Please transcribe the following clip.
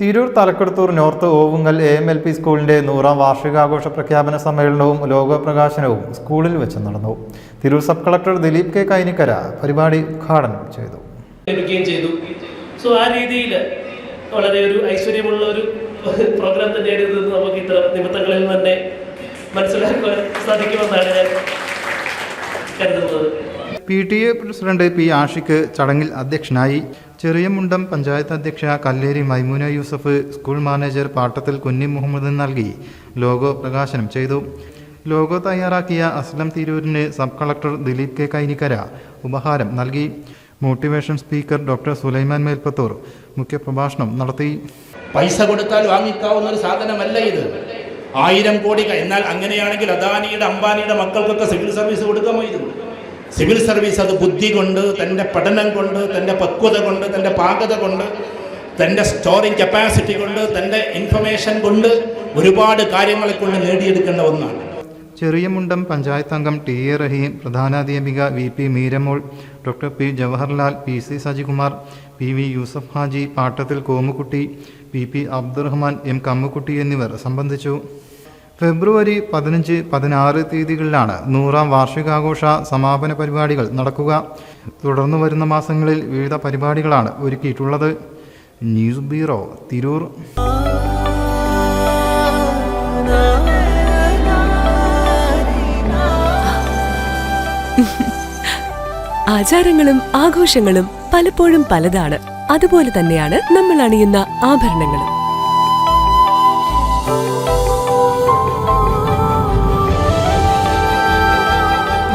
Tirur Thalakkaduthur north Ovungal A M L P സ്കൂളിന്റെ നൂറാം വാർഷികാഘോഷ പ്രഖ്യാപന സമ്മേളനവും ലോകപ്രകാശനവും സ്കൂളിൽ വെച്ച് നടന്നു. Tirur sub collector Dileep K Kainikkara പരിപാടി ഉദ്ഘാടനം ചെയ്തു. ചെയ്തു. സോ ആ രീതിയിൽ വളരെ ഒരു ഐശ്വര്യമുള്ള ഒരു പ്രോഗ്രാം തന്നെയാണ് ഇതെന്ന് നമുക്ക് ഇത്ര നിമിത്തങ്ങളിൽ തന്നെ മനസ്സിലാക്കുവാൻ സാധിക്കുമെന്നാണ് ഞാൻ കരുതുന്നത്. P T A president P Ashiq ചടങ്ങിൽ അധ്യക്ഷനായി ചെറിയമുണ്ടം പഞ്ചായത്ത് അധ്യക്ഷ കല്ലേരി മൈമൂന യൂസഫ് സ്കൂൾ മാനേജർ പാട്ടത്തിൽ കുഞ്ഞി മുഹമ്മദ് നൽകി ലോഗോ പ്രകാശനം ചെയ്തു. ലോഗോ തയ്യാറാക്കിയ Aslam തിരൂരിന് sub collector Dileep K Kainikkara ഉപഹാരം നൽകി. Motivation speaker doctor Sulaiman Melpathur മുഖ്യപ്രഭാഷണം നടത്തി. പൈസ കൊടുത്താൽ വാങ്ങിക്കാവുന്ന ഒരു സാധനമല്ല ഇത്. ആയിരം കോടി എന്നാൽ അങ്ങനെയാണെങ്കിൽ അദാനിയുടെ അംബാനിയുടെ മക്കൾക്കൊക്കെ സിവിൽ സർവീസ് കൊടുക്കാമോ ഇത്? സിവിൽ സർവീസ് അത് ബുദ്ധി കൊണ്ട് തന്റെ പഠനം കൊണ്ട് തന്റെ പക്വത കൊണ്ട് തന്റെ പാകത കൊണ്ട് തന്റെ സ്റ്റോറിങ് കപ്പാസിറ്റി കൊണ്ട് തന്റെ ഇൻഫർമേഷൻ കൊണ്ട് ഒരുപാട് കാര്യങ്ങളെ കൊണ്ട് നേടിയെടുക്കേണ്ട ഒന്നാണ്. ചെറിയ മുണ്ടം പഞ്ചായത്ത് അംഗം T A Rahim പ്രധാനാധ്യാപിക V P Meeramol doctor P Jawaharlal P C Sajikumar P V Yusuf Haji Pattathil Komukutty P P Abdurahman M Kammukutty എന്നിവർ സംബന്ധിച്ചു. ഫെബ്രുവരി പതിനഞ്ച് പതിനാറ് തീയതികളിലാണ് നൂറാം വാർഷികാഘോഷ സമാപന പരിപാടികൾ നടക്കുക. തുടർന്ന് വരുന്ന മാസങ്ങളിൽ വിവിധ പരിപാടികളാണ് ഒരുക്കിയിട്ടുള്ളത്. News bureau Tirur. ആചാരങ്ങളും ആഘോഷങ്ങളും പലപ്പോഴും പലതാണ്. അതുപോലെ തന്നെയാണ് നമ്മൾ അണിയുന്ന ആഭരണങ്ങളും.